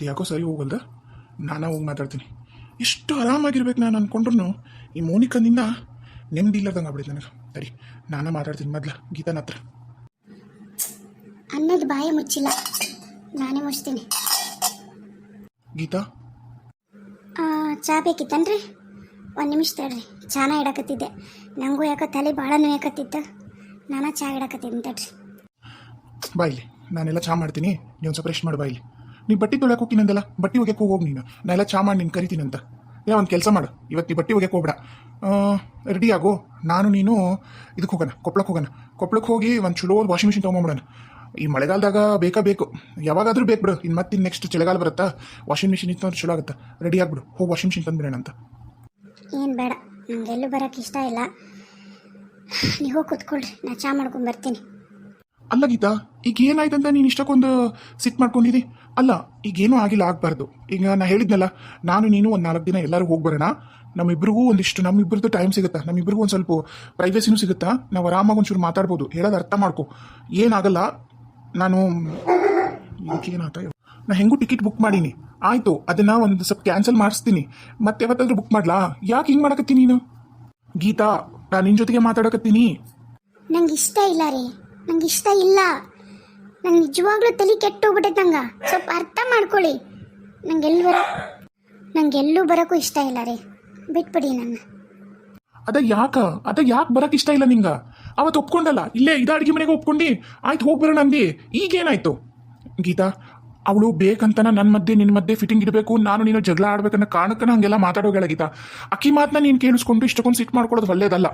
ಇದು ಯಾಕೋ ಸರಿ ಹೋಗಲ್ದ? ನಾನು ಹೋಗಿ ಮಾತಾಡ್ತೀನಿ. ಎಷ್ಟು ಆರಾಮಾಗಿರ್ಬೇಕು ನಾನು ಅಂದ್ಕೊಂಡ್ರು ಈ ಮೋನಿಕನಿಂದ ನೆಮ್ಮದಿ ಇಲ್ಲದಂಗೆ ಆಗ್ಬಿಡಿದೆ ನನಗೆ. ಸರಿ ನಾನು ಮಾತಾಡ್ತೀನಿ ಮೊದ್ಲು ಗೀತನ ಹತ್ರ. ಅನ್ನದ ಬಾಯ ಮುಚ್ಚಿಲ್ಲ. ನಾನೇ ಮುಚ್ತೀನಿ. ಗೀತಾ? ಚಾ ಬೇಕಿತ್ತನ್ರಿ? ಒಂದು ನಿಮಿಷ ತಡ್ರಿ ಚಾನ ಇಡಕತ್ತಿದ್ದೆ. ನನಗೂ ಯಾಕೆ ತಲೆ ಭಾಳ ನೋಯಕತ್ತಿತ್ತು. ನಾನು ಚಾ ಇಡಕತ್ತೀನಿ ತಡ್ರಿ. ಬಾಯಿಲಿ ನಾನೆಲ್ಲ ಚಾ ಮಾಡ್ತೀನಿ. ನೀವು ಸ್ವಲ್ಪ ರೆಸ್ಟ್ ಮಾಡಿ ಬಾಯಿಲಿ ನೀ ಬಟ್ಟೆ ತೊಳೆಯಕ್ಕೆ ಹೋಗಿನಂದಲ್ಲ ಬಟ್ಟೆ ಒಗೆಯಕ್ಕೆ ಹೋಗಿ ನೀನು. ನಾ ಎಲ್ಲ ಚಾ ಮಾಡಿ ನೀನು ಕರಿತೀನಂತ ಏ ಒಂದು ಕೆಲಸ ಮಾಡು. ಇವತ್ತು ನೀ ಬಟ್ಟೆ ಒಗೆಯಕ್ಕೆ ಹೋಗ್ಬೇಡ. ರೆಡಿ ಆಗೋ. ನಾನು ನೀನು ಇದಕ್ಕೆ ಹೋಗೋಣ ಕೊಪ್ಪಳಕ್ಕೆ ಹೋಗೋಣ. ಕೊಪ್ಪಳಕ್ಕೆ ಹೋಗಿ ಒಂದು ಚಲೋ ವಾಷಿಂಗ್ ಮಿಷಿನ್ ತೊಗೊಂಬಿಡೋಣ ಈ ಮಳೆಗಾಲದಾಗ ಬೇಕಾ ಬೇಕು. ಯಾವಾಗಾದರೂ ಬೇಕು ಬಿಡು. ಇನ್ನು ಮತ್ತೆ ನೆಕ್ಸ್ಟ್ ಚಳಿಗಾಲ ಬರುತ್ತಾ? ವಾಷಿಂಗ್ ಮಿಷಿನ್ ಇತ್ತು ಅಂದ್ರೆ ಚಲೋ ಆಗುತ್ತೆ? ರೆಡಿ ಆಗ್ಬಿಡು. ಹೋಗಿ ವಾಷಿಂಗ್ ಮಿಷಿನ್ ತಂದ್ಬಿಡೋಣ ಅಂತ. ಏನು ಬೇಡ. ನನಗೆಲ್ಲೂ ಬರೋಕ್ಕೆ ಇಷ್ಟ ಇಲ್ಲ. ನೀವು ಕೂತ್ಕೊಳ್ರಿ. ನಾ ಚಾ ಮಾಡ್ಕೊಂಡು ಬರ್ತೀನಿ. ಅಲ್ಲ ಗೀತಾ ಈಗ ಏನಾಯ್ತಂತ ನೀನು ಇಷ್ಟಕ್ಕೊಂದು ಸಿಟ್ ಮಾಡ್ಕೊಂಡಿದಿ? ಅಲ್ಲ, ಈಗೇನೂ ಆಗಿಲ್ಲ, ಆಗಬಾರ್ದು. ಈಗ ನಾನು ಹೇಳಿದ್ನಲ್ಲ, ನಾನು ನೀನು ಒಂದು ನಾಲ್ಕು ದಿನ ಎಲ್ಲರೂ ಹೋಗಿ ಬರೋಣ. ನಮ್ಮಿಬ್ರಿಗೂ ಒಂದಿಷ್ಟು ನಮ್ಮಿಬ್ಬರದ್ದು ಟೈಮ್ ಸಿಗುತ್ತಾ? ನಮ್ಮಿಬ್ರಿಗೂ ಒಂದು ಸ್ವಲ್ಪ ಪ್ರೈವೇಸಿನೂ ಸಿಗುತ್ತಾ? ನಾವು ಆರಾಮಾಗಿ ಒಂಚೂರು ಮಾತಾಡ್ಬೋದು. ಹೇಳೋದು ಅರ್ಥ ಮಾಡ್ಕೊ. ಏನಾಗಲ್ಲ, ನಾನು ಏನಾತ ನಾ ಹೆಂಗೂ ಟಿಕೆಟ್ ಬುಕ್ ಮಾಡೀನಿ. ಆಯ್ತು, ಅದನ್ನ ಒಂದು ಸ್ವಲ್ಪ ಕ್ಯಾನ್ಸಲ್ ಮಾಡಿಸ್ತೀನಿ. ಮತ್ತೆ ಯಾವತ್ತಾದ್ರೂ ಬುಕ್ ಮಾಡ್ಲಾ? ಯಾಕೆ ಹಿಂಗೆ ಮಾಡಕತ್ತೀನಿ ನೀನು? ಗೀತಾ ನಾನು ನಿನ್ನ ಜೊತೆಗೆ ಮಾತಾಡಕತ್ತೀನಿ. ನಂಗೆ ಇಷ್ಟ ಇಲ್ಲ ರೀ. ನಂಗೆ ಇಷ್ಟ ಇಲ್ಲ. ನಂಗೆ ನಿಜವಾಗ್ಲೂ ತಲೆ ಕೆಟ್ಟೋಗ್ಬಿಟ್ಟೈತೆ ನಂಗೆ ಸ್ವಲ್ಪ ಅರ್ಥ ಮಾಡ್ಕೊಳ್ಳಿ. ನಂಗೆ ಎಲ್ಲಿ ಬರೋ ನಂಗೆ ಎಲ್ಲೂ ಬರೋಕ್ಕೂ ಇಷ್ಟ ಇಲ್ಲ ರೀ. ಬಿಟ್ಬಿಡಿ ನನ್ನ. ಅದ ಯಾಕ? ಅದ ಯಾಕೆ ಬರಕ್ ಇಷ್ಟ ಇಲ್ಲ ನಿಂಗ? ಅವತ್ತು ಒಪ್ಕೊಂಡಲ್ಲ. ಇಲ್ಲೇ ಇದ ಅಡಿಗೆ ಮನೆಗೆ ಒಪ್ಕೊಂಡು. ಆಯ್ತು ಹೋಗಿ ಬರೋಣ ಅಂದಿ. ಈಗೇನಾಯ್ತು? ಗೀತಾ ಅವಳು ಬೇಕಂತನ ನನ್ನ ಮಧ್ಯೆ ನಿನ್ನ ಮಧ್ಯೆ ಫಿಟ್ಟಿಂಗ್ ಇಡಬೇಕು ನಾನು ನೀನು ಜಗಳ ಆಡ್ಬೇಕನ್ನ ಕಾರಣಕ್ಕನ ಹಂಗೆಲ್ಲ ಮಾತಾಡೋಗಳ ಗೀತಾ. ಅಕ್ಕಿ ಮಾತನ್ನ ನೀನು ಕೇಳಿಸ್ಕೊಂಡು ಇಷ್ಟಕ್ಕೊಂದು ಸಿಟ್ ಮಾಡ್ಕೊಳ್ಳೋದು ಒಳ್ಳೇದಲ್ಲ.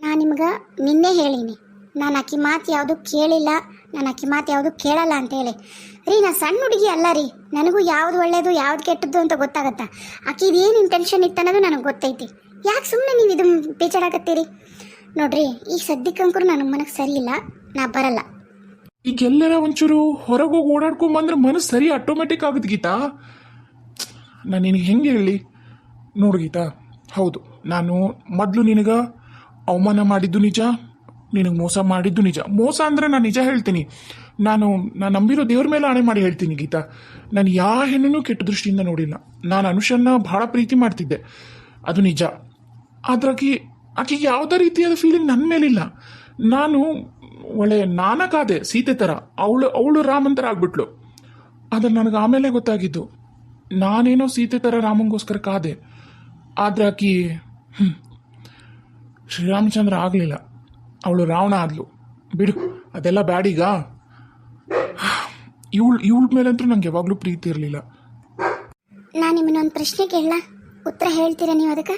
ನಾನು ನಿಮ್ಗೆ ನಿನ್ನೆ ಹೇಳೀನಿ. ನಾನು ಆಕಿ ಮಾತು ಯಾವುದು ಕೇಳಿಲ್ಲ, ನಾನು ಆಕಿ ಮಾತು ಯಾವುದು ಕೇಳಲ್ಲ ಅಂತ ಹೇಳಿ. ರೀ ನಾ ಸಣ್ಣ ಹುಡುಗಿ ಅಲ್ಲ ರೀ, ನನಗೂ ಯಾವ್ದು ಒಳ್ಳೇದು, ಯಾವ್ದು ಕೆಟ್ಟದ್ದು ಅಂತ ಗೊತ್ತಾಗತ್ತಾ? ಆಕಿದು ಏನು ಇಂಟೆನ್ಷನ್ ಇತ್ತು ಅನ್ನೋದು ನನಗೆ ಗೊತ್ತೈತಿ. ಯಾಕೆ ಸುಮ್ಮನೆ ನೀವು ಇದು ಬೇಜಾರಾಗತ್ತೀರಿ? ನೋಡ್ರಿ ಈಗ ಸದ್ಯಕ್ಕಂಕರು ನನ್ನ ಮನಕ್ಕೆ ಸರಿ ಇಲ್ಲ, ನಾ ಬರಲ್ಲ. ಈಗೆಲ್ಲರ ಒಂಚೂರು ಹೊರಗೆ ಹೋಗಿ ಓಡಾಡ್ಕೊಂಬಂದ್ರೆ ಮನಸ್ಸು ಸರಿ ಆಟೋಮೆಟಿಕ್ ಆಗುತ್ತೆ ಗೀತಾ? ನಾನು ನಿನಗೆ ಹೆಂಗೆ ಹೇಳಿ? ನೋಡು ಗೀತಾ, ಹೌದು, ನಾನು ಮೊದಲು ನಿನಗೆ ಅವಮಾನ ಮಾಡಿದ್ದು ನಿಜ ನಿನಗೆ ಮೋಸ ಮಾಡಿದ್ದು ನಿಜ. ಮೋಸ ಅಂದರೆ ನಾನು ನಿಜ ಹೇಳ್ತೀನಿ. ನಾನು ನಾನು ನಂಬಿರೋ ದೇವ್ರ ಮೇಲೆ ಆಣೆ ಮಾಡಿ ಹೇಳ್ತೀನಿ ಗೀತಾ. ನಾನು ಯಾವ ಹೆಣ್ಣು ಕೆಟ್ಟ ದೃಷ್ಟಿಯಿಂದ ನೋಡಿಲ್ಲ. ನಾನು ಅನುಷನ್ನ ಭಾಳ ಪ್ರೀತಿ ಮಾಡ್ತಿದ್ದೆ. ಅದು ನಿಜ. ಆದ್ರೆ ಆಕೆ ಆಕೆಗೆ ಯಾವುದೇ ರೀತಿಯಾದ ಫೀಲಿಂಗ್ ನನ್ನ ಮೇಲಿಲ್ಲ. ನಾನು ಒಳ್ಳೆ ನಾನಕಾದೆ ಸೀತೆ ಥರ ಅವಳು ಅವಳು ರಾಮನ್ ಥರ ಆಗ್ಬಿಟ್ಲು. ಆದರೆ ನನಗೆ ಆಮೇಲೆ ಗೊತ್ತಾಗಿದ್ದು, ನಾನೇನೋ ಸೀತೆ ಥರ ರಾಮಂಗೋಸ್ಕರ ಕಾದೆ. ಆದ್ರೆ ಆಕೆ ಶ್ರೀರಾಮಚಂದ್ರ ಆಗಲಿಲ್ಲ. ಅವಳು ರಾವಣ ಆದ್ಲು. ಬಿಡು ಅದೆಲ್ಲ ಬ್ಯಾಡೀಗ. ಇವಳು ಇವಳ ಮೇಲಂತೂ ನಂಗೆ ಯಾವಾಗಲೂ ಪ್ರೀತಿ ಇರಲಿಲ್ಲ. ನಾನು ನಿಮ್ಮನ್ನೊಂದು ಪ್ರಶ್ನೆ ಕೇಳಲಾ ಉತ್ತರ ಹೇಳ್ತೀರಾ ನೀವು ಅದಕ್ಕೆ?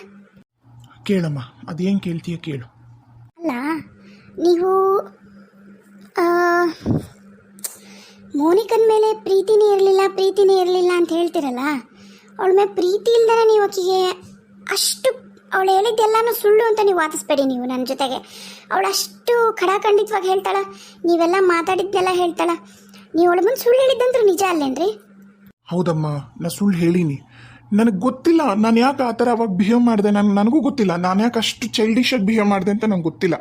ಕೇಳಮ್ಮ ಅದೇನು ಕೇಳ್ತೀಯ ಕೇಳು. ಅಲ್ಲ ನೀವು ಆ, ಮೋನಿಕನ್ ಮೇಲೆ ಪ್ರೀತಿನೇ ಇರಲಿಲ್ಲ ಪ್ರೀತಿನೇ ಇರಲಿಲ್ಲ ಅಂತ ಹೇಳ್ತಿರಲ್ಲ ಅವಳ ಮೇಲೆ ಪ್ರೀತಿ ಇಲ್ದೇ ನೀವು ಆಕೆಗೆ ಅಷ್ಟು ಅವಳು ಹೇಳಿದ್ದೆಲ್ಲಾನು ಸುಳ್ಳು ಅಂತ ನೀವು ವಾದಿಸ್ಬೇಡಿ ನೀವು ನನ್ನ ಜೊತೆಗೆ. ಅವಳು ಅಷ್ಟು ಖಡಾಖಂಡಿತವಾಗಿ ಹೇಳ್ತಾಳ. ನೀವೆಲ್ಲ ಮಾತಾಡಿದ್ನೆಲ್ಲ ಹೇಳ್ತಾಳ. ನೀವು ಅವಳ ಮುಂದೆ ಸುಳ್ಳು ಹೇಳಿದ್ದಂದ್ರೆ ನಿಜ ಅಲ್ಲೇನ್ರಿ? ಹೌದಮ್ಮ, ನಾ ಸುಳ್ಳು ಹೇಳೀನಿ. ನನಗೆ ಗೊತ್ತಿಲ್ಲ, ನಾನು ಯಾಕೆ ಆ ಥರ ಅವಾಗ ಬಿಹೇವ್ ಮಾಡಿದೆ? ನಾನು, ನನಗೂ ಗೊತ್ತಿಲ್ಲ. ನಾನು ಯಾಕೆ ಅಷ್ಟು ಚೈಲ್ಡಿಶಾಗಿ ಬಿಹೇವ್ ಮಾಡಿದೆ ಅಂತ ನಂಗೆ ಗೊತ್ತಿಲ್ಲ.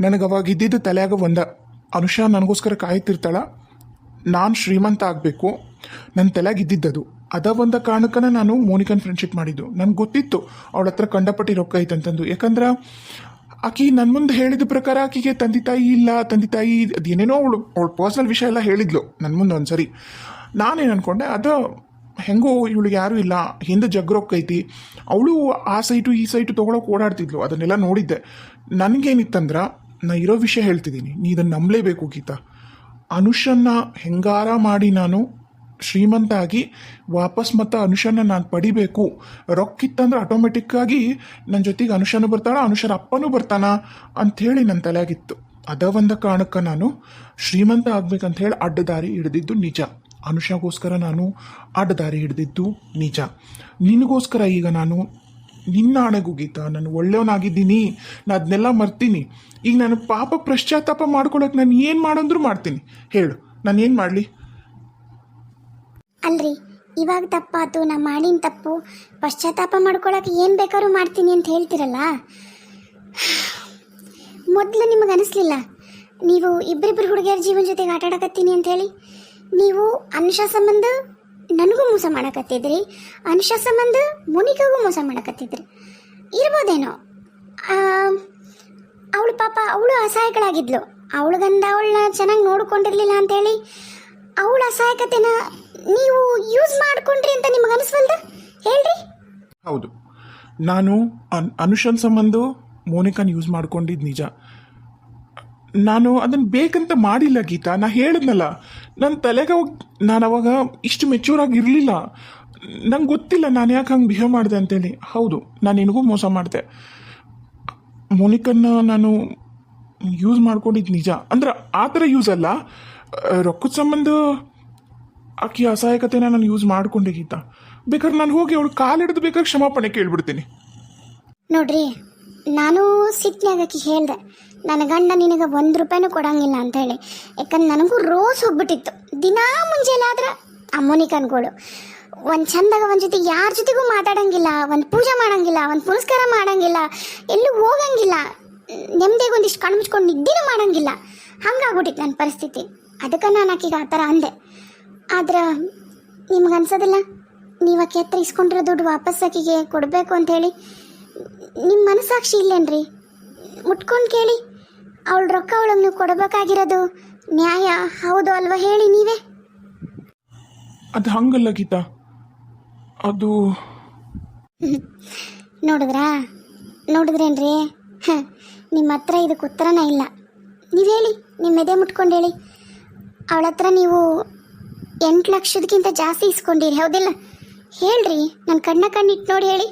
ನನಗೆ ಅವಾಗ ಇದ್ದಿದ್ದು ತಲೆಯಾಗ ಒಂದ. ಅನುಷಾ ನನಗೋಸ್ಕರ ಕಾಯ್ತಿರ್ತಾಳ. ನಾನು ಶ್ರೀಮಂತ ಆಗಬೇಕು. ನನ್ನ ತಲೆಯಾಗ ಇದ್ದಿದ್ದದು. ಅದ ಒಂದ ಕಾರಣಕ್ಕನ ನಾನು ಮೋನಿಕನ್ ಫ್ರೆಂಡ್ಶಿಪ್ ಮಾಡಿದ್ದು. ನನಗೆ ಗೊತ್ತಿತ್ತು ಅವಳ ಹತ್ರ ಕಂಡಪಟ್ಟಿ ರೊಕ್ಕ ಐತಂತಂದು. ಯಾಕಂದ್ರೆ ಆಕಿ ನನ್ನ ಮುಂದೆ ಹೇಳಿದ ಪ್ರಕಾರ ಆಕಿಗೆ ತಂದೆ ತಾಯಿ ಇಲ್ಲ, ತಂದೆ ತಾಯಿ ಅದೇನೇನೋ ಅವಳು, ಅವಳ ಪರ್ಸ್ನಲ್ ವಿಷಯ ಎಲ್ಲ ಹೇಳಿದ್ಲು ನನ್ನ ಮುಂದೆ ಒಂದ್ಸರಿ. ನಾನೇನು ಅನ್ಕೊಂಡೆ, ಅದು ಹೆಂಗೋ ಇವಳಿಗೆ ಯಾರೂ ಇಲ್ಲ, ಹಿಂದೆ ಜಗ್ರೊಕ್ಕೈತಿ ಅವಳು ಆ ಸೈಟು ಈ ಸೈಟು ತೊಗೊಳಕ್ಕೆ ಓಡಾಡ್ತಿದ್ಲು, ಅದನ್ನೆಲ್ಲ ನೋಡಿದ್ದೆ. ನನಗೇನಿತ್ತಂದ್ರೆ ನಾ ಇರೋ ವಿಷಯ ಹೇಳ್ತಿದ್ದೀನಿ, ನೀ ಇದನ್ನು ನಂಬಲೇಬೇಕು ಗೀತಾ. ಅನುಷನ್ನ ಹೆಂಗಾರ ಮಾಡಿ ನಾನು ಶ್ರೀಮಂತ ಆಗಿ ವಾಪಸ್ ಮತ್ತೆ ಅನುಷನ ನಾನು ಪಡಿಬೇಕು. ರೊಕ್ಕಿತ್ತಂದ್ರೆ ಆಟೋಮೆಟಿಕ್ ಆಗಿ ನನ್ನ ಜೊತೆಗೆ ಅನುಷನು ಬರ್ತಾಳ, ಅನುಷರ ಅಪ್ಪನೂ ಬರ್ತಾನ ಅಂಥೇಳಿ ನನ್ನ ತಲೆಯಾಗಿತ್ತು. ಅದ ಒಂದು ಕಾರಣಕ್ಕೆ ನಾನು ಶ್ರೀಮಂತ ಆಗ್ಬೇಕಂತ ಹೇಳಿ ಅಡ್ಡದಾರಿ ಹಿಡಿದಿದ್ದು ನಿಜ. ಅನುಷಗೋಸ್ಕರ ನಾನು ಅಡ್ಡದಾರಿ ಹಿಡಿದಿದ್ದು ನಿಜ. ನಿನಗೋಸ್ಕರ ಈಗ ನಾನು ನಿನ್ನ ಅಣಗುಗೀತ ನಾನು ಒಳ್ಳೆಯವನಾಗಿದ್ದೀನಿ ನಾನು ಅದನ್ನೆಲ್ಲ ಮರ್ತೀನಿ. ಈಗ ನಾನು ಪಾಪ ಪಶ್ಚಾತ್ತಾಪ ಮಾಡ್ಕೊಳಕ್ಕೆ ನಾನು ಏನು ಮಾಡಂದ್ರೂ ಮಾಡ್ತೀನಿ. ಹೇಳು, ನಾನು ಏನು ಮಾಡಲಿ? ಅಲ್ರಿ, ಇವಾಗ ತಪ್ಪಾತು ನಾ ಮಾಡಿನ ತಪ್ಪು. ಪಶ್ಚಾತ್ತಾಪ ಮಾಡ್ಕೊಳಕ್ಕೆ ಏನು ಬೇಕಾದ್ರೂ ಮಾಡ್ತೀನಿ ಅಂತ ಹೇಳ್ತಿರಲ್ಲ? ಮೊದಲು ನಿಮಗೆ ಅನಿಸ್ಲಿಲ್ಲ, ನೀವು ಇಬ್ಬರಿಬ್ಬರು ಹುಡುಗಿಯರ ಜೀವನ ಜೊತೆಗೆ ಆಟ ಆಡಕತ್ತೀನಿ ಅಂತ ಹೇಳಿ? ನೀವು ಅನುಷಾ ಸಂಬಂಧ ನನಗೂ ಮೋಸ ಮಾಡಕತ್ತಿದ್ರಿ, ಅನುಷ ಸಂಬಂಧ ಮುನಿಕಾಗೂ ಮೋಸ ಮಾಡಕತ್ತಿದ್ರಿ. ಇರ್ಬೋದೇನೋ? ಅವಳು ಪಾಪ ಅವಳು ಅಸಹಾಯಗಳಾಗಿದ್ಲು ಅವಳಿಗಂದ ಅವಳನ್ನ ಚೆನ್ನಾಗಿ ನೋಡ್ಕೊಂಡಿರ್ಲಿಲ್ಲ ಅಂತೇಳಿ ಅವಳ ಅಸಹಾಯಕತೆನ ನೀವು ಯೂಸ್ ಮಾಡ್ಕೊಂಡ್ರಿ ಅಂತ ನಿಮ್ಗೆ ಅನಿಸ್ವಲ್ದ? ಹೇಳ್ರಿ. ಹೌದು. ನಾನು ಅನ್, ಅನುಷನ್ ಸಂಬಂಧ ಮೋನಿಕಾನ್ ಯೂಸ್ ಮಾಡ್ಕೊಂಡಿದ್ದು ನಿಜ. ನಾನು ಅದನ್ನು ಬೇಕಂತ ಮಾಡಿಲ್ಲ ಗೀತಾ. ನಾ ಹೇಳಿದ್ನಲ್ಲ ನನ್ನ ತಲೆಗೆ ನಾನು ಅವಾಗ ಇಷ್ಟು ಮೆಚೂರ್ ಆಗಿ ಇರಲಿಲ್ಲ. ನಂಗೆ ಗೊತ್ತಿಲ್ಲ ನಾನು ಯಾಕೆ ಹಂಗೆ ಬಿಹೇವ್ ಮಾಡಿದೆ ಅಂತೇಳಿ. ಹೌದು, ನಾನು ನಿನಗೂ ಮೋಸ ಮಾಡಿದೆ. ಮೋನಿಕನ್ನ ನಾನು ಯೂಸ್ ಮಾಡ್ಕೊಂಡಿದ್ದು ನಿಜ. ಅಂದ್ರೆ ಆ ಥರ ಯೂಸ್ ಅಲ್ಲ. ರೊಕ್ಕದ ಸಂಬಂಧ ಆಕಿ ಅಸಹಾಯಕತೆನ ನಾನು ಯೂಸ್ ಮಾಡ್ಕೊಂಡೆ ಗೀತಾ. ಬೇಕಾದ್ರೆ ನಾನು ಹೋಗಿ ಅವಳು ಕಾಲಿಡಿದು ಬೇಕಾದ್ರೆ ಕ್ಷಮಾಪಣೆ ಕೇಳ್ಬಿಡ್ತೀನಿ. ನೋಡ್ರಿ, ನಾನು ಸಿಟ್ನ್ಯಾಗ ಆಕಿ ಹೇಳ್ದೆ, ನನ್ನ ಗಂಡ ನಿನಗೆ ಒಂದು ರೂಪಾಯಿನೂ ಕೊಡಂಗಿಲ್ಲ ಅಂತ ಹೇಳಿ. ಯಾಕಂದ್ರೆ ನನಗೂ ರೋಸ್ ಹೋಗ್ಬಿಟ್ಟಿತ್ತು. ದಿನಾ ಮುಂಜಾನೆ ಆ ಮುನಿಕನ್ಗಳು. ಒಂದು ಚಂದಾಗ ಒಂದು ಜೊತೆ ಯಾರ ಜೊತೆಗೂ ಮಾತಾಡಂಗಿಲ್ಲ, ಒಂದು ಪೂಜೆ ಮಾಡಂಗಿಲ್ಲ, ಒಂದು ಪುರಸ್ಕಾರ ಮಾಡಂಗಿಲ್ಲ, ಎಲ್ಲೂ ಹೋಗಂಗಿಲ್ಲ. ನೆಮ್ಮದಿಗೆ ಒಂದಿಷ್ಟು ನಿದ್ದಿನೂ ನಿದ್ದೆನೂ ಮಾಡಂಗಿಲ್ಲ. ಹಂಗಾಗ್ಬಿಟ್ಟಿತ್ತು ನನ್ನ ಪರಿಸ್ಥಿತಿ. ಅದಕ್ಕೆ ನಾನು ಆಕಿಗೆ ಆ ಥರ ಅಂದೆ. ಆದ್ರೆ ನಿಮ್ಗೆ ಅನ್ಸೋದಿಲ್ಲ? ನೀವು ಆಕೆ ಹತ್ರ ಇಸ್ಕೊಂಡಿರೋ ದುಡ್ಡು ವಾಪಸ್ ಆಕಿಗೆ ಕೊಡಬೇಕು ಅಂತ ಹೇಳಿ. ನಿಮ್ಮ ಮನಸ್ಸಾಕ್ಷಿ ಇಲ್ಲೇನ್ರಿ? ಮುಟ್ಕೊಂಡು ಕೇಳಿ. ಅವಳ ರೊಕ್ಕ ಅವಳನ್ನು ನೀವು ಕೊಡಬೇಕಾಗಿರೋದು ನ್ಯಾಯ ಹೌದು ಅಲ್ವಾ ಹೇಳಿ ನೀವೇ. ಅದು ಹಂಗಲ್ಲ ಗೀತಾ. ಅದು ನೋಡಿದ್ರಾ? ನೋಡಿದ್ರೇನ್ರಿ? ಹಾಂ ನಿಮ್ಮ ಹತ್ರ ಇದಕ್ಕೆ ಉತ್ತರನೇ ಇಲ್ಲ. ನೀವು ಹೇಳಿ ನಿಮ್ಮ ಎದೆ ಮುಟ್ಕೊಂಡು ಹೇಳಿ. ಅವಳ ಹತ್ರ ನೀವು ಎಂಟು ಲಕ್ಷದಕ್ಕಿಂತ ಜಾಸ್ತಿ ಇಸ್ಕೊಂಡಿರಿ ಹೌದಿಲ್ಲ? ಹೇಳ್ರಿ ನನ್ನ ಕಣ್ಣ ಕಣ್ಣಿಟ್ಟು ನೋಡಿ ಹೇಳಿ.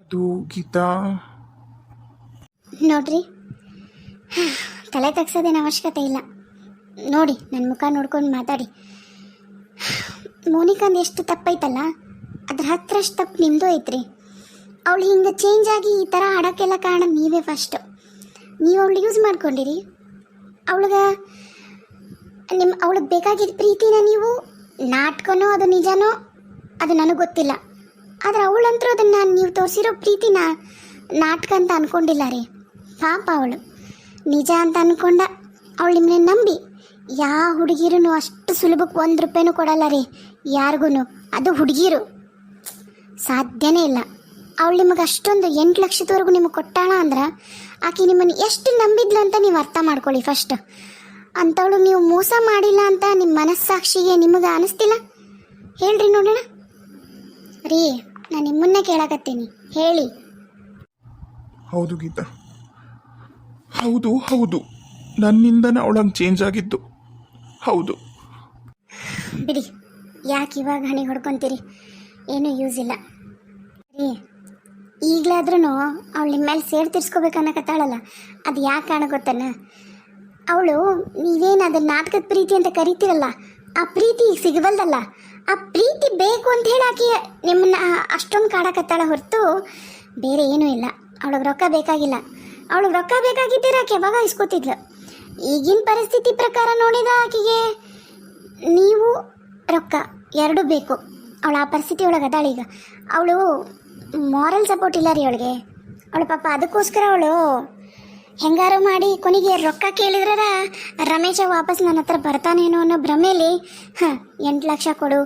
ಅದು ಗೀತಾ. ನೋಡ್ರಿ. ತಲೆ ತಗ್ಸೋದೇನು ಅವಶ್ಯಕತೆ ಇಲ್ಲ. ನೋಡಿ ನನ್ನ ಮುಖ ನೋಡ್ಕೊಂಡು ಮಾತಾಡಿ. ಮೋನಿಕಾಂದ್ ಎಷ್ಟು ತಪ್ಪೈತಲ್ಲ? ಅದ್ರ ಹತ್ರಷ್ಟು ತಪ್ಪು ನಿಮ್ಮದು ಐತ್ರಿ. ಅವಳು ಹಿಂಗೆ ಚೇಂಜ್ ಆಗಿ ಈ ಥರ ಆಡೋಕ್ಕೆಲ್ಲ ಕಾರಣ ನೀವೇ ಫಸ್ಟು ನೀವು ಅವಳು ಯೂಸ್ ಮಾಡ್ಕೊಂಡಿರಿ. ಅವಳಿಗೆ ನಿಮ್ಮ ಅವಳಿಗೆ ಬೇಕಾಗಿದ್ದ ಪ್ರೀತಿನ ನೀವು ನಾಟ್ಕನೋ ಅದು ನಿಜನೋ ಅದು ನನಗೆ ಗೊತ್ತಿಲ್ಲ. ಆದರೆ ಅವಳಂತರೂ ಅದನ್ನು ನೀವು ತೋರಿಸಿರೋ ಪ್ರೀತಿನ ನಾಟಕ ಅಂತ ಅನ್ಕೊಂಡಿಲ್ಲ ರೀ. ಪಾಪ ಅವಳು. ನಿಜ ಅಂತ ಅನ್ಕೊಂಡ ಅವಳು ನಿಮ್ಮನ್ನ ನಂಬಿ ಯಾವ ಹುಡುಗಿರೂ ಅಷ್ಟು ಸುಲಭಕ್ಕೆ ಒಂದು ರೂಪಾಯಿನೂ ಕೊಡಲ್ಲ ರೀ. ಯಾರಿಗೂ ಅದು ಹುಡುಗಿರು. ಸಾಧ್ಯನೇ ಇಲ್ಲ. ಅವಳು ನಿಮಗೆ ಅಷ್ಟೊಂದು ಎಂಟು ಲಕ್ಷದವರೆಗೂ ನಿಮಗೆ ಕೊಟ್ಟಾಳ ಅಂದ್ರೆ ಆಕೆ ನಿಮ್ಮನ್ನು ಎಷ್ಟು ನಂಬಿದ್ಲು ಅಂತ ನೀವು ಅರ್ಥ ಮಾಡ್ಕೊಳ್ಳಿ ಫಸ್ಟ್ ಅಂಥವಳು ನೀವು ಮೋಸ ಮಾಡಿಲ್ಲ ಅಂತ ನಿಮ್ಮ ಮನಸ್ಸಾಕ್ಷಿಗೆ ನಿಮಗೆ ಅನಿಸ್ತಿಲ್ಲ? ಹೇಳ್ರಿ ನೋಡೋಣ. ರೀ ನಾನು ನಿಮ್ಮನ್ನೇ ಕೇಳಕತ್ತೀನಿ. ಹೇಳಿ. ಹೌದು ಗೀತಾ. ಹೌದು ಹೌದು. ನನ್ನಿಂದನೇ ಅವಳಂಗೆ ಚೇಂಜ್ ಆಗಿದ್ದು. ಹೌದು. ಬಿಡಿ ಯಾಕೆ ಇವಾಗ ಹಣೆ ಹೊಡ್ಕೊಂತೀರಿ? ಏನೂ ಯೂಸ್ ಇಲ್ಲ. ರೀ ಈಗಲಾದ್ರೂ ಅವಳು ನಿಮ್ಮ ಮೇಲೆ ಸೇರ್ ತೀರ್ಸ್ಕೋಬೇಕನ್ನಕತ್ತಾಳಲ್ಲ. ಅದು ಯಾಕೆ ಕಾರಣ ಗೊತ್ತನ? ಅವಳು, ನೀವೇನು ಅದನ್ನ ನಾಟಕದ ಪ್ರೀತಿ ಅಂತ ಕರಿತೀರಲ್ಲ? ಆ ಪ್ರೀತಿ ಈಗ ಸಿಗವಲ್ದಲ್ಲ. ಆ ಪ್ರೀತಿ ಬೇಕು ಅಂತ ಹೇಳಿ ಆಕೆ ನಿಮ್ಮನ್ನ ಅಷ್ಟೊಂದು ಕಾಡಕತ್ತಾಳ ಹೊರತು ಬೇರೆ ಏನೂ ಇಲ್ಲ. ಅವಳಿಗೆ ರೊಕ್ಕ ಬೇಕಾಗಿಲ್ಲ. ಅವಳಿಗೆ ರೊಕ್ಕ ಬೇಕಾಗಿದ್ದೀರ ಆಕೆ ಯಾವಾಗ ಇಸ್ಕೋತಿದ್ಲು? ಈಗಿನ ಪರಿಸ್ಥಿತಿ ಪ್ರಕಾರ ನೋಡಿದ ಆಕೆಗೆ ನೀವು ರೊಕ್ಕ ಎರಡೂ ಬೇಕು. ಅವಳು ಆ ಪರಿಸ್ಥಿತಿ ಒಳಗೆ ಅದಾಳ ಈಗ. ಅವಳು ಮಾರಲ್ ಸಪೋರ್ಟ್ ಇಲ್ಲ ರೀ ಅವಳಿಗೆ. ಅವಳು ಪಾಪ ಅದಕ್ಕೋಸ್ಕರ ಅವಳು ಹೆಂಗಾರು ಮಾಡಿ ಕೊನೆಗೆ ರೊಕ್ಕ ಕೇಳಿದ್ರ ರಮೇಶ ವಾಪಸ್ ನನ್ನ ಹತ್ರ ಬರ್ತಾನೇನೋ ಅನ್ನೋ ಭ್ರಮೇಲಿ, ಹಾಂ, ಎಂಟು ಲಕ್ಷ ಕೊಡು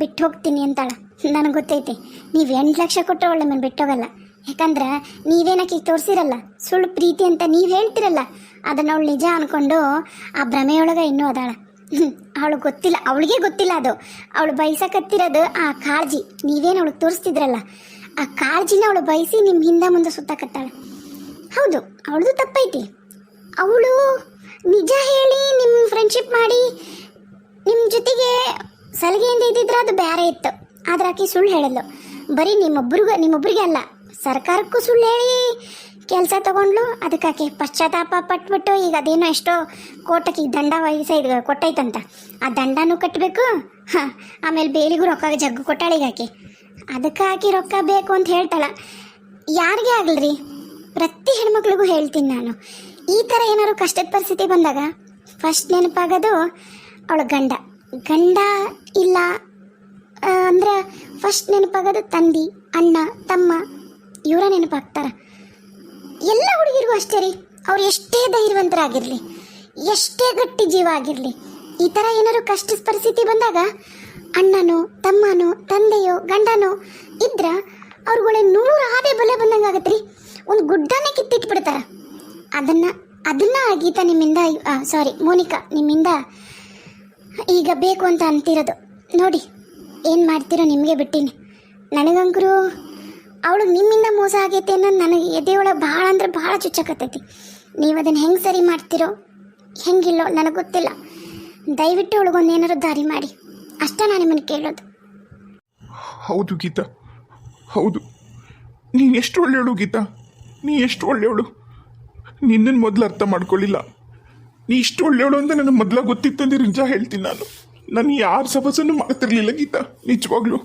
ಬಿಟ್ಟು ಹೋಗ್ತೀನಿ ಅಂತಾಳ. ನನಗೆ ಗೊತ್ತೈತಿ, ನೀವು ಎಂಟು ಲಕ್ಷ ಕೊಟ್ಟರೆ ಒಳ್ಳೆ ನಾನು ಬಿಟ್ಟೋಗಲ್ಲ. ಯಾಕಂದ್ರೆ ನೀವೇನಕ್ಕೆ ತೋರಿಸಿರಲ್ಲ, ಸುಳ್ಳು ಪ್ರೀತಿ ಅಂತ ನೀವು ಹೇಳ್ತಿರಲ್ಲ, ಅದನ್ನು ಅವಳು ನಿಜ ಅಂದ್ಕೊಂಡು ಆ ಭ್ರಮೆಯೊಳಗೆ ಇನ್ನೂ ಅದಾಳ. ಅವಳು ಗೊತ್ತಿಲ್ಲ, ಅವಳಿಗೆ ಗೊತ್ತಿಲ್ಲ ಅದು. ಅವಳು ಬಯಸಕತ್ತಿರೋದು ಆ ಕಾಳಜಿ. ನೀವೇನು ಅವಳಿಗೆ ತೋರಿಸ್ತಿದ್ರಲ್ಲ, ಆ ಕಾಳಜಿನ ಅವಳು ಬಯಸಿ ನಿಮ್ಮ ಹಿಂದೆ ಮುಂದೆ ಸುತ್ತಕತ್ತಾಳೆ. ಹೌದು ಅವಳದು ತಪ್ಪೈತಿ. ಅವಳು ನಿಜ ಹೇಳಿ ನಿಮ್ಮ ಫ್ರೆಂಡ್ಶಿಪ್ ಮಾಡಿ ನಿಮ್ಮ ಜೊತೆಗೆ ಸಲಿಗೆಯಿಂದ ಇದ್ದಿದ್ರೆ ಅದು ಬೇರೆ ಇತ್ತು. ಆದ್ರೆ ಆಕೆ ಸುಳ್ಳು ಹೇಳಲ್ಲ ಬರೀ ನಿಮ್ಮೊಬ್ರಿಗೂ ನಿಮ್ಮೊಬ್ಬರಿಗೆ ಅಲ್ಲ, ಸರ್ಕಾರಕ್ಕೂ ಸುಳ್ಳು ಹೇಳಿ ಕೆಲಸ ತಗೊಂಡ್ಲು ಅದಕ್ಕೆ ಆಕೆ ಪಶ್ಚಾತ್ತಾಪ ಪಟ್ಬಿಟ್ಟು ಈಗ ಅದೇನೋ ಎಷ್ಟೋ ಕೋಟಕ್ಕೆ ದಂಡ ವಹಿಸ ಇದು ಕೊಟ್ಟೈತಂತ. ಆ ದಂಡನೂ ಕಟ್ಟಬೇಕು ಹಾಂ, ಆಮೇಲೆ ಬೇಲಿಗೂ ರೊಕ್ಕ ಜಗ್ಗು ಕೊಟ್ಟಾಳೀಗ ಆಕೆ. ಅದಕ್ಕೆ ಆಕೆ ರೊಕ್ಕ ಬೇಕು ಅಂತ ಹೇಳ್ತಾಳ ಯಾರಿಗೆ ಆಗಲ್ರಿ ಪ್ರತಿ ಹೆಣ್ಮಕ್ಳಿಗೂ ಹೇಳ್ತೀನಿ ನಾನು. ಈ ಥರ ಏನಾದ್ರು ಕಷ್ಟದ ಪರಿಸ್ಥಿತಿ ಬಂದಾಗ ಫಸ್ಟ್ ನೆನಪಾಗೋದು ಅವಳ ಗಂಡ. ಗಂಡ ಇಲ್ಲ ಅಂದ್ರೆ ಫಸ್ಟ್ ನೆನಪಾಗೋದು ತಂದಿ, ಅಣ್ಣ, ತಮ್ಮ. ಇವರ ನೆನಪಾಗ್ತಾರ. ಎಲ್ಲ ಹುಡುಗಿರಿಗೂ ಅಷ್ಟೇ ರೀ. ಅವ್ರು ಎಷ್ಟೇ ಧೈರ್ಯವಂತರಾಗಿರಲಿ ಎಷ್ಟೇ ಗಟ್ಟಿ ಜೀವ ಆಗಿರಲಿ, ಈ ಥರ ಏನಾದ್ರು ಕಷ್ಟದ ಪರಿಸ್ಥಿತಿ ಬಂದಾಗ ಅಣ್ಣನೋ, ತಮ್ಮನೋ, ತಂದೆಯೋ, ಗಂಡನೋ ಇದ್ರೆ ಅವ್ರುಗಳ ನೂರು ಆದೇ ಬಲೆ ಬಂದಂಗೆ ಆಗತ್ರಿ ಒಂದು ಗುಡ್ಡನೇ ಕಿತ್ತಿಟ್ಬಿಡ್ತಾರೆ. ಅದನ್ನ ಅದನ್ನ ಗೀತಾ ನಿಮ್ಮಿಂದ ಸಾರಿ ಮೋನಿಕಾ ನಿಮ್ಮಿಂದ ಈಗ ಬೇಕು ಅಂತ ಅಂತಿರೋದು. ನೋಡಿ, ಏನು ಮಾಡ್ತೀರೋ ನಿಮಗೆ ಬಿಟ್ಟಿನಿ. ನನಗಂಕರು ಅವಳು ನಿಮ್ಮಿಂದ ಮೋಸ ಆಗೈತೆ ಅನ್ನೋದು ನನಗೆ ಎದೆಯೊಳಗೆ ಭಾಳ ಅಂದ್ರೆ ಭಾಳ ಚುಚ್ಚಕತ್ತೈತಿ. ನೀವು ಅದನ್ನು ಹೆಂಗೆ ಸರಿ ಮಾಡ್ತೀರೋ, ಹೆಂಗಿಲ್ಲೋ ನನಗೆ ಗೊತ್ತಿಲ್ಲ. ದಯವಿಟ್ಟು ಅವಳಿಗೊಂದು ಏನಾರು ದಾರಿ ಮಾಡಿ. ಅಷ್ಟೇ ನಾನು ನಿಮ್ಮನ್ನು ಕೇಳೋದು. ಹೌದು ಗೀತಾ, ಹೌದು. ನೀನು ಎಷ್ಟು ಒಳ್ಳೆಯವಳು ಗೀತಾ? ನೀ ಎಷ್ಟು ಒಳ್ಳೆಯವಳು? ನಿನ್ನನ್ನು ಮೊದಲು ಅರ್ಥ ಮಾಡ್ಕೊಳ್ಳಿಲ್ಲ. ನೀ ಇಷ್ಟು ಒಳ್ಳೆಯವಳು ಅಂತ ನನಗೆ ಮೊದಲ ಗೊತ್ತಿತ್ತಂದ್ರೆ ನಿಜ ಹೇಳ್ತೀನಿ ನಾನು. ನಾನು ಯಾರ ಸಬಸನ್ನು ಮಾಡ್ತಿರ್ಲಿಲ್ಲ ಗೀತಾ, ನಿಜವಾಗ್ಲೂ.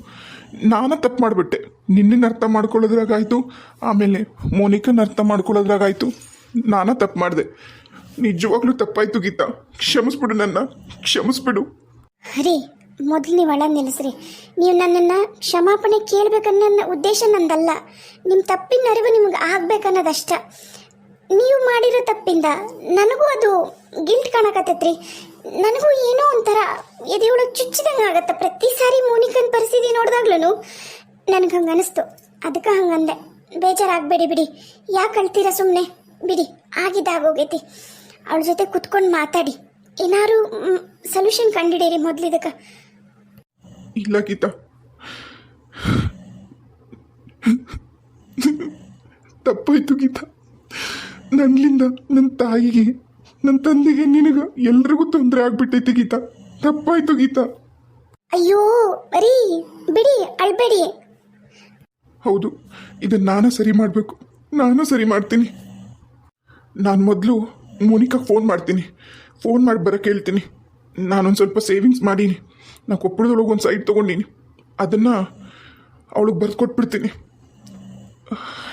ನಾನು ತಪ್ಪು ಮಾಡಿಬಿಟ್ಟೆ. ನಿನ್ನನ್ನು ಅರ್ಥ ಮಾಡ್ಕೊಳ್ಳೋದ್ರಾಗಾಯ್ತು, ಆಮೇಲೆ ಮೋನಿಕನ್ ಅರ್ಥ ಮಾಡ್ಕೊಳ್ಳೋದ್ರಾಗಾಯ್ತು. ನಾನು ತಪ್ಪು ಮಾಡಿದೆ. ನಿಜವಾಗ್ಲೂ ತಪ್ಪಾಯ್ತು ಗೀತಾ. ಕ್ಷಮಿಸ್ಬಿಡು ನನ್ನ. ಕ್ಷಮಿಸ್ಬಿಡು. ಮೊದಲು ನೀವು ಅಳ ನಿಲ್ಲಿಸ್ರಿ ನೀವು ನನ್ನನ್ನು ಕ್ಷಮಾಪಣೆ ಕೇಳಬೇಕನ್ನೋ ನನ್ನ ಉದ್ದೇಶ ನಂದಲ್ಲ. ನಿಮ್ಮ ತಪ್ಪಿನ ಅರಿವು ನಿಮ್ಗೆ ಆಗ್ಬೇಕನ್ನೋದಷ್ಟ. ನೀವು ಮಾಡಿರೋ ತಪ್ಪಿಂದ ನನಗೂ ಅದು ಗಿಲ್ಟ್ ಕಾಣಕತ್ತೈತ್ರಿ. ನನಗೂ ಏನೋ ಒಂಥರ ಎದೆಯೊಳಗೆ ಚುಚ್ಚಿದಂಗೆ ಆಗತ್ತೆ. ಪ್ರತಿ ಸಾರಿ ಮೋನಿಕನ್ ಪರಿಸ್ಥಿತಿ ನೋಡಿದಾಗ್ಲೂ ನನಗೆ ಹಂಗೆ ಅನಿಸ್ತು. ಅದಕ್ಕೆ ಹಂಗಂದೆ ಬೇಜಾರಾಗಬೇಡಿ ಬಿಡಿ. ಯಾಕೆ ಅಳ್ತೀರ ಸುಮ್ಮನೆ ಬಿಡಿ. ಆಗಿದ್ದಾಗೋಗೈತಿ ಅವಳ ಜೊತೆ ಕುತ್ಕೊಂಡು ಮಾತಾಡಿ. ಏನಾರು ಸೊಲ್ಯೂಷನ್ ಕಂಡಿಡೀರಿ ಮೊದ್ಲು ಇದಕ್ಕೆ. ಇಲ್ಲ ಗೀತಾ ತಪ್ಪಾಯ್ತು ಗೀತಾ. ನನ್ನಿಂದ ನನ್ನ ತಾಯಿಗೆ ನನ್ನ ತಂದೆಗೆ ನಿನಗ ಎಲ್ರಿಗೂ ತೊಂದರೆ ಆಗ್ಬಿಟ್ಟೈತಿ ಗೀತಾ. ತಪ್ಪಾಯ್ತು ಗೀತಾ. ಅಯ್ಯೋ ಬರೀ ಬಿಡಿ ಅಳ್ಬೇಡಿ. ಹೌದು ಇದನ್ನ ನಾನು ಸರಿ ಮಾಡಬೇಕು. ನಾನು ಸರಿ ಮಾಡ್ತೀನಿ. ನಾನು ಮೊದಲು ಮೋನಿಕಾ ಫೋನ್ ಮಾಡ್ತೀನಿ. ಫೋನ್ ಮಾಡಿ ಬರೋಕೆ ಹೇಳ್ತೀನಿ. ನಾನೊಂದು ಸ್ವಲ್ಪ ಸೇವಿಂಗ್ಸ್ ಮಾಡೀನಿ. ನಾ ಕೊಪ್ಪಳದೊಳಗೆ ಒಂದು ಸೈಟ್ ತೊಗೊಂಡೀನಿ. ಅದನ್ನು ಅವಳಿಗೆ ಬರೆದು ಕೊಟ್ಬಿಡ್ತೀನಿ.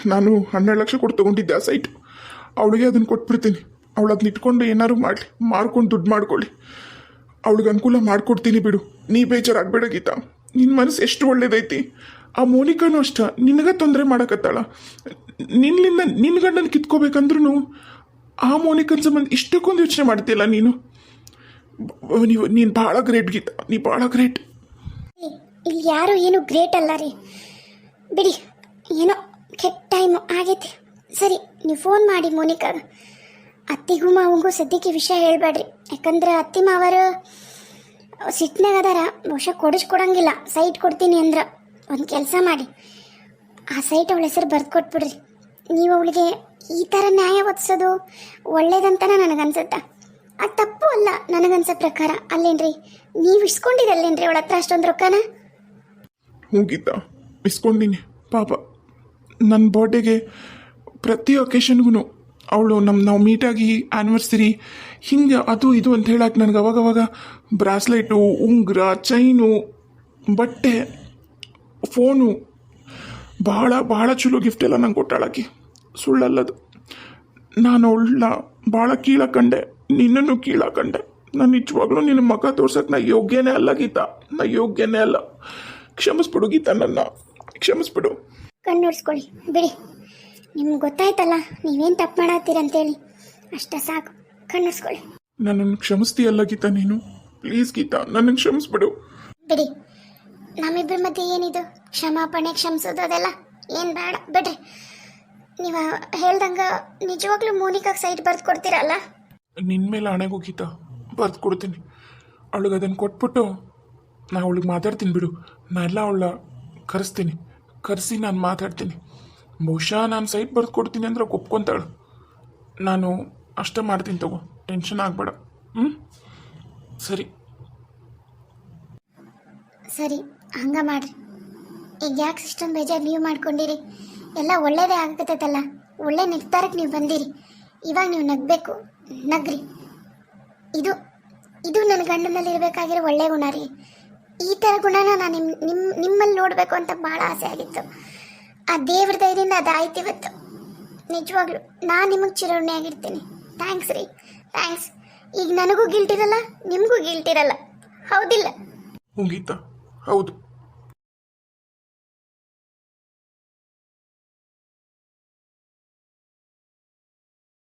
ನಾನು ಹನ್ನೆರಡು ಲಕ್ಷ ಕೊಟ್ಟು ತೊಗೊಂಡಿದ್ದೆ ಆ ಸೈಟ್ ಅವಳಿಗೆ ಅದನ್ನು ಕೊಟ್ಬಿಡ್ತೀನಿ. ಅವಳು ಅದನ್ನ ಇಟ್ಕೊಂಡು ಏನಾದ್ರು ಮಾಡಲಿ. ಮಾರ್ಕೊಂಡು ದುಡ್ಡು ಮಾಡ್ಕೊಳ್ಳಿ. ಅವಳಿಗೆ ಅನುಕೂಲ ಮಾಡಿಕೊಡ್ತೀನಿ ಬಿಡು. ನೀ ಬೇಜಾರಾಗಬೇಡ ಗೀತಾ. ನಿನ್ನ ಮನಸ್ಸು ಎಷ್ಟು ಒಳ್ಳೇದೈತಿ? ಆ ಮೋನಿಕಾನು ಅಷ್ಟ. ನಿನಗ ತೊಂದರೆ ಮಾಡಕತ್ತಾಳ. ನಿನ್ನಿಂದ ನಿನ್ನ ಗಂಡನ ಕಿತ್ಕೋಬೇಕಂದ್ರೂ ಆ ಮೋನಿಕನ್ ಸಂಬಂಧ ಇಷ್ಟಕ್ಕೊಂದು ಯೋಚನೆ ಮಾಡ್ತೀಯಲ್ಲ ನೀನು? ನೀವು ನೀನು ಭಾಳ ಗ್ರೇಟ್ ಗೀತಾ. ನೀ ಭಾಳ ಗ್ರೇಟ್ ಇಲ್ಲಿ ಯಾರು ಏನು ಗ್ರೇಟ್ ಅಲ್ಲ ರೀ. ಬಿಡಿ, ಏನೋ ಕೆಟ್ಟ ಟೈಮ್ ಆಗೈತಿ. ಸರಿ, ನೀವು ಫೋನ್ ಮಾಡಿ ಮೋನಿಕಾಗ ಅತ್ತಿಗೂ ಮಾವಂಗೂ ಸದ್ಯಕ್ಕೆ ವಿಷಯ ಹೇಳಬೇಡ್ರಿ. ಯಾಕಂದ್ರೆ ಅತ್ತಿ ಮಾವರು ಸಿಟ್ನಾಗ ಅದಾರ. ಬಹುಶಃ ಕೊಡಿಸ್ಕೊಡಂಗಿಲ್ಲ ಸೈಟ್ ಕೊಡ್ತೀನಿ ಅಂದ್ರೆ. ಒಂದು ಕೆಲಸ ಮಾಡಿ. ಆ ಸೈಟ್ ಅವಳ ಹೆಸರು ಬರೆದು ಕೊಟ್ಬಿಡ್ರಿ. ನೀವು ಅವಳಿಗೆ ಈ ಥರ ನ್ಯಾಯ ಒದಿಸೋದು ನನಗೆ ನನಗನ್ಸುತ್ತೆ? ಅದು ತಪ್ಪು ಅಲ್ಲ ನನಗನ್ಸೋ ಪ್ರಕಾರ. ಅಲ್ಲೇನ್ರಿ? ನೀವು ಇಸ್ಕೊಂಡಿರಲ್ಲೇನ್ರಿ ಅವಳ ಹತ್ರ ಅಷ್ಟೊಂದು ರೊಕ್ಕನ? ಗೀತಾ, ಇಸ್ಕೊಂಡೀನಿ. ಪಾಪ ನನ್ನ ಬರ್ಡೇಗೆ ಪ್ರತಿ ಒಕೇಶನ್ಗೂ ಅವಳು ನಮ್ಮ ನಾವು ಮೀಟಾಗಿ ಆ್ಯನಿವರ್ಸರಿ ಹಿಂಗೆ ಅದು ಇದು ಅಂತ ಹೇಳಕ್ಕೆ ನನಗೆ ಅವಾಗವಾಗ ಬ್ರಾಸ್ಲೆಟು, ಉಂಗುರ, ಚೈನು, ಬಟ್ಟೆ, ಫೋನು, ಭಾಳ ಭಾಳ ಚಲೋ ಗಿಫ್ಟ್ ಎಲ್ಲ ನಂಗೆ ಕೊಟ್ಟಾಳಾಕಿ ಸುಳ್ಳಲ್ಲದು. ನಾನು ಅವಳ ಭಾಳ ಕೀಳ ಕಂಡೆ. ನಿನ್ನನ್ನು ಕೀಳಾಕಂಡೆ. ನಾನು ನಿಜವಾಗ್ಲೂ ನಿನ್ನ ಮಗ ತೋರ್ಸಕ್ಕೆ ನಾ ಯೋಗ್ಯನೇ ಅಲ್ಲ ಗೀತಾ. ನಾ ಯೋಗ್ಯನೇ ಅಲ್ಲ. ಕ್ಷಮಿಸ್ಬಿಡು ಗೀತಾ ನನ್ನ. ಕ್ಷಮಿಸ್ಬಿಡು. ಕಣ್ಣು ನೋಡ್ಸ್ಕೊಳ್ಳಿ ಬಿಡಿ. ನಿಮ್ಗೆ ಗೊತ್ತಾಯ್ತಲ್ಲ ನೀವೇನು ತಪ್ಪು ಮಾಡತ್ತೀರ ಅಂತೇಳಿ. ಅಷ್ಟ ಸಾಕು. ಕಣ್ಣು ನೋಡ್ಸ್ಕೊಳ್ಳಿ ನನ್ನನ್ನು ಕ್ಷಮಿಸ್ತೀಯಲ್ಲ ಗೀತಾ ನೀನು? ಪ್ಲೀಸ್ ಗೀತಾ ನನ್ನನ್ನು ಕ್ಷಮಿಸ್ಬಿಡು. ಬಿಡಿ. ನಮ್ಮಿಬ್ಬರ ಮಧ್ಯೆ ಏನಿದು? ಕ್ಷಮಾಪಣೆ ಕ್ಷಮಿಸೋದು ಅದೆಲ್ಲ ಏನು ಬೇಡ. ಬಿಡ್ರಿ. ನೀವು ಹೇಳ್ದಂಗೆ ನಿಜವಾಗ್ಲೂ ಮೋನಿಕಾಗೆ ಸೈಟ್ ಬರ್ದು ಕೊಡ್ತೀರಲ್ಲ? ನಿನ್ನ ಮೇಲೆ ಹಣೆಗೆ ಹೋಗಿತ್ತ ಬರ್ದು ಕೊಡ್ತೀನಿ. ಅವಳಿಗೆ ಅದನ್ನು ಕೊಟ್ಬಿಟ್ಟು ನಾ ಅವಳಿಗೆ ಮಾತಾಡ್ತೀನಿ ಬಿಡು. ನಾನೆಲ್ಲ ಅವಳ ಕರೆಸ್ತೀನಿ. ಕರೆಸಿ ನಾನು ಮಾತಾಡ್ತೀನಿ. ಬಹುಶಃ ನಾನು ಸೈಟ್ ಬರ್ದು ಕೊಡ್ತೀನಿ ಅಂದ್ರೆ ಒಪ್ಕೊಂತಾಳು. ನಾನು ಅಷ್ಟೇ ಮಾಡ್ತೀನಿ ತಗೋ. ಟೆನ್ಷನ್ ಆಗಬೇಡ. ಹ್ಞೂ ಸರಿ. ಸರಿ, ಹಂಗ ಮಾಡ್ರಿ. ಈಗ ಯಾಕೆ ಸಿಸ್ಟಮ್ ಬೇಜಾರು ನೀವು ಮಾಡ್ಕೊಂಡಿರಿ? ಎಲ್ಲ ಒಳ್ಳೇದೇ ಆಗತ್ತಲ್ಲ ಒಳ್ಳೆ ನಿರ್ಧಾರಕ್ಕೆ ನೀವು ಬಂದಿರಿ. ಇವಾಗ ನೀವು ನಗಬೇಕು. ನಗ್ರಿ. ಇದು ಇದು ನನ್ನ ಗಂಡನಲ್ಲಿ ಇರಬೇಕಾಗಿರೋ ಒಳ್ಳೆ ಗುಣ ರೀ. ಈ ಥರ ಗುಣನ ನಾನು ನಿಮ್ಮ ನಿಮ್ಮ ನಿಮ್ಮಲ್ಲಿ ನೋಡಬೇಕು ಅಂತ ಭಾಳ ಆಸೆ ಆಗಿತ್ತು. ಆ ದೇವ್ರ ದಯದಿಂದ ಅದಾಯ್ತು ಇವತ್ತು. ನಿಜವಾಗ್ಲು, ನಾನು ನಿಮಗೆ ಚಿರೋಣೆ ಆಗಿರ್ತೀನಿ. ಥ್ಯಾಂಕ್ಸ್ ರೀ. ಥ್ಯಾಂಕ್ಸ್ ಈಗ ನನಗೂ ಗಿಲ್ಟ್ ಇರಲ್ಲ, ನಿಮಗೂ ಗಿಲ್ಟ್ ಇರಲ್ಲ. ಹೌದಿಲ್ಲ. ಹೌದು.